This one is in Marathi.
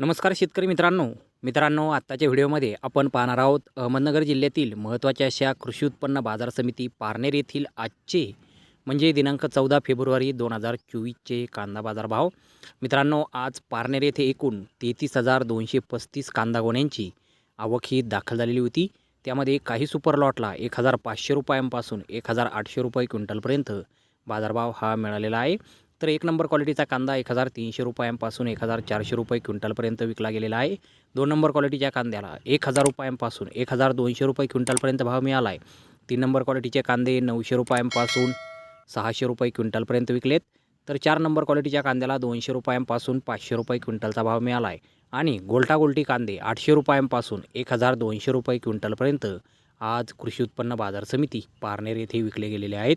नमस्कार शेतकरी मित्रांनो. मित्रांनो आत्ताच्या व्हिडिओमध्ये आपण पाहणार आहोत अहमदनगर जिल्ह्यातील महत्त्वाच्या अशा कृषी उत्पन्न बाजार समिती पारनेर येथील आजचे म्हणजे दिनांक चौदा फेब्रुवारी दोन हजार चोवीसचे कांदा बाजार भाव मित्रांनो आज पारनेर येथे एकूण तेहतीस हजार दोनशे पस्तीस कांदा गोण्यांची आवक ही दाखल झालेली होती. त्यामध्ये काही सुपर लॉटला एक हजार पाचशे रुपयांपासून एक हजार आठशे रुपये क्विंटलपर्यंत बाजारभाव हा मिळालेला आहे. तर एक नंबर क्वालिटीचा कांदा एक हजार तीनशे रुपयांपासून एक हजार चारशे रुपये क्विंटलपर्यंत विकला गेलेला आहे. दोन नंबर क्वालिटीच्या कांद्याला एक हजार रुपयांपासून एक हजार दोनशे रुपये क्विंटलपर्यंत भाव मिळाला आहे तीन नंबर क्वालिटीचे कांदे नऊशे रुपयांपासून सहाशे रुपये क्विंटलपर्यंत विकलेत. तर चार नंबर क्वालिटीच्या कांद्याला दोनशे रुपयांपासून पाचशे रुपये क्विंटलचा भाव मिळाला आहे आणि गोल्टा गोल्टी कांदे आठशे रुपयांपासून एक हजार दोनशे रुपये क्विंटलपर्यंत आज कृषी उत्पन्न बाजार समिती पारनेर येथे विकले गेलेले आहेत.